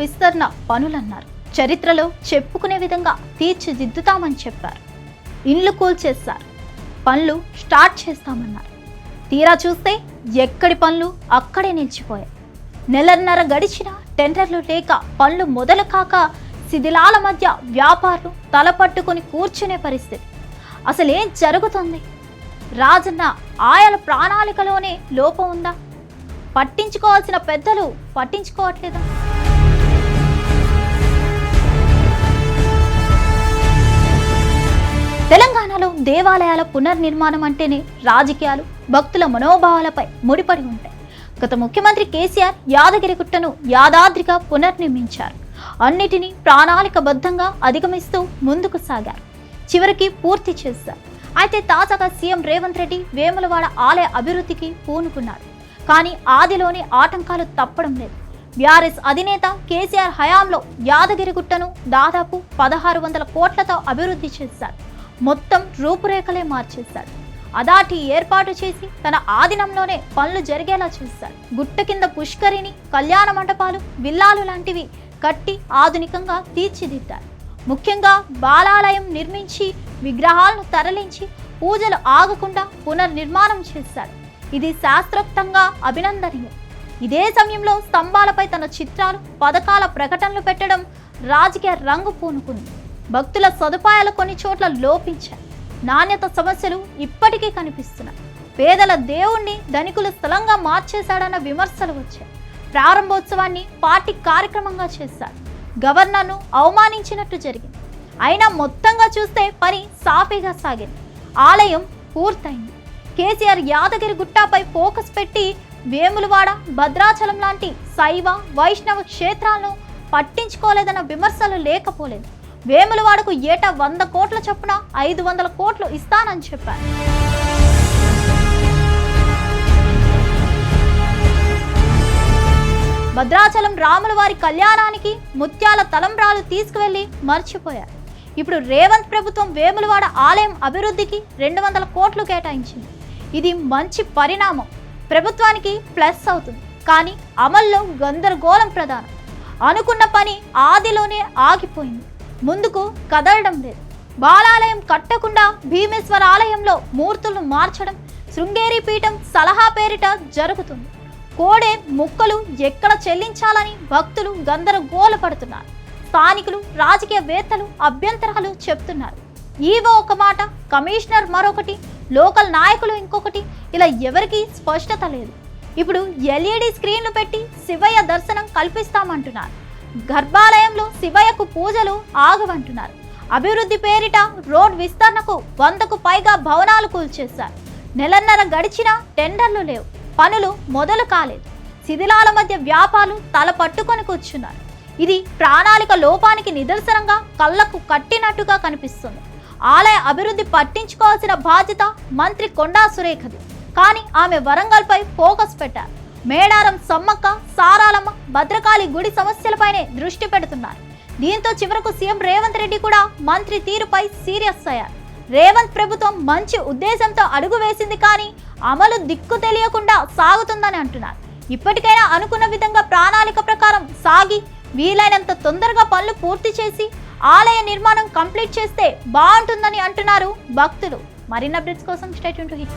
విస్తరణ పనులన్నారు. చరిత్రలో చెప్పుకునే విధంగా తీర్చిదిద్దుతామని చెప్పారు. ఇండ్లు కూల్చేస్తారు. పనులు స్టార్ట్ చేస్తామన్నారు. తీరా చూస్తే ఎక్కడి పనులు అక్కడే నిలిచిపోయాయి. నెలన్నర గడిచిన టెండర్లు లేక పనులు మొదలు కాక శిథిలాల మధ్య వ్యాపారులు తలపట్టుకుని కూర్చునే పరిస్థితి. అసలేం జరుగుతుంది? రాజన్న ఆయల ప్రణాళికలోనే లోపం ఉందా? పట్టించుకోవాల్సిన పెద్దలు పట్టించుకోవట్లేదా? తెలంగాణలో దేవాలయాల పునర్నిర్మాణం అంటేనే రాజకీయాలు భక్తుల మనోభావాలపై ముడిపడి ఉంటాయి. గత ముఖ్యమంత్రి కేసీఆర్ యాదగిరిగుట్టను యాదాద్రిగా పునర్నిర్మించారు. అన్నిటినీ ప్రణాళికబద్ధంగా అధిగమిస్తూ ముందుకు సాగారు. చివరికి పూర్తి చేశారు. అయితే తాజాగా సీఎం రేవంత్ రెడ్డి వేములవాడ ఆలయ అభివృద్ధికి పూనుకున్నారు. కానీ ఆదిలోని ఆటంకాలు తప్పడం లేదు. బీఆర్ఎస్ అధినేత కేసీఆర్ హయాంలో యాదగిరిగుట్టను దాదాపు పదహారు వందల కోట్లతో అభివృద్ధి చేశారు. మొత్తం రూపురేఖలే మార్చేశాడు. అదాటి ఏర్పాటు చేసి తన ఆధీనంలోనే పనులు జరిగేలా చేశాడు. గుట్ట కింద పుష్కరిని కళ్యాణ మంటపాలు విల్లాలు లాంటివి కట్టి ఆధునికంగా తీర్చిదిద్దారు ముఖ్యంగా బాలాలయం నిర్మించి విగ్రహాలను తరలించి పూజలు ఆగకుండా పునర్నిర్మాణం చేశాడు. ఇది శాస్త్రోక్తంగా అభినందనీయం. ఇదే సమయంలో స్తంభాలపై తన చిత్రాలు పథకాల ప్రకటనలు పెట్టడం రాజకీయ రంగు పూనుకుంది. భక్తుల సదుపాయాలు కొన్ని చోట్ల లోపించాయి. నాణ్యత సమస్యలు ఇప్పటికీ కనిపిస్తున్నాయి. పేదల దేవుణ్ణి ధనికులు స్థలంగా మార్చేశాడన్న విమర్శలు వచ్చాయి. ప్రారంభోత్సవాన్ని పార్టీ కార్యక్రమంగా చేశారు. గవర్నర్ను అవమానించినట్టు జరిగింది. అయినా మొత్తంగా చూస్తే పని సాఫీగా సాగింది. ఆలయం పూర్తయింది. కేసీఆర్ యాదగిరి గుట్టాపై ఫోకస్ పెట్టి వేములవాడ భద్రాచలం లాంటి శైవ వైష్ణవ క్షేత్రాలను పట్టించుకోలేదన్న విమర్శలు లేకపోలేదు. వేములవాడకు ఏటా వంద కోట్ల చొప్పున ఐదు వందల కోట్లు ఇస్తానని చెప్పారు. భద్రాచలం రాముల వారి కళ్యాణానికి ముత్యాల తలంబ్రాలు తీసుకువెళ్ళి మర్చిపోయారు. ఇప్పుడు రేవంత్ ప్రభుత్వం వేములవాడ ఆలయం అభివృద్ధికి రెండు వందల కోట్లు కేటాయించింది. ఇది మంచి పరిణామం. ప్రభుత్వానికి ప్లస్ అవుతుంది. కానీ అమల్లో గందరగోళం ప్రధానం. అనుకున్న పని ఆదిలోనే ఆగిపోయింది. ముందుకు కదలడం లేదు. బాలాలయం కట్టకుండా భీమేశ్వర ఆలయంలో మూర్తులను మార్చడం శృంగేరి పీఠం సలహా పేరిట జరుగుతుంది. కోడే ముక్కలు ఎక్కడ చెల్లించాలని భక్తులు గందరగోళపడుతున్నారు. స్థానికులు రాజకీయవేత్తలు అభ్యంతరాలు చెప్తున్నారు. ఈవో ఒక మాట కమిషనర్ మరొకటి లోకల్ నాయకులు ఇంకొకటి ఇలా ఎవరికీ స్పష్టత లేదు. ఇప్పుడు ఎల్ఈడి స్క్రీన్లు పెట్టి శివయ్య దర్శనం కల్పిస్తామంటున్నారు. గర్భాలయంలో శివయ్యకు పూజలు ఆగవంటున్నారు. అభివృద్ధి పేరిట రోడ్ విస్తరణకు వందకు పైగా భవనాలు కూల్చేశారు. నెలన్నర గడిచినా టెండర్లు లేవు. పనులు మొదలు కాలేదు. శిథిలాల మధ్య వ్యాపారులు తల పట్టుకొని కూర్చున్నారు. ఇది ప్రాణాళిక లోపానికి నిదర్శనంగా కళ్ళకు కట్టినట్టుగా కనిపిస్తుంది. ఆలయ అభివృద్ధి పట్టించుకోవాల్సిన బాధ్యత మంత్రి కొండా సురేఖది. కానీ ఆమె వరంగల్పై ఫోకస్ పెట్టారు. మేడారం సమ్మక్క సారాలమ్మ భద్రకాళి గుడి సమస్యలపైనే దృష్టి పెడుతున్నారు. దీంతో చివరకు సీఎం రేవంత్ రెడ్డి కూడా మంత్రి తీరుపై సీరియస్ అయ్యారు. రేవంత్ ప్రభుత్వం మంచి ఉద్దేశంతో అడుగు వేసింది కానీ అమలు దిక్కు తెలియకుండా సాగుతుందని అంటున్నారు. ఇప్పటికైనా అనుకున్న విధంగా ప్రణాళిక ప్రకారం సాగి వీలైనంత తొందరగా పనులు పూర్తి చేసి ఆలయ నిర్మాణం కంప్లీట్ చేస్తే బాగుంటుందని అంటున్నారు భక్తులు. మరిన్ని అప్డేట్స్ కోసం state to Hit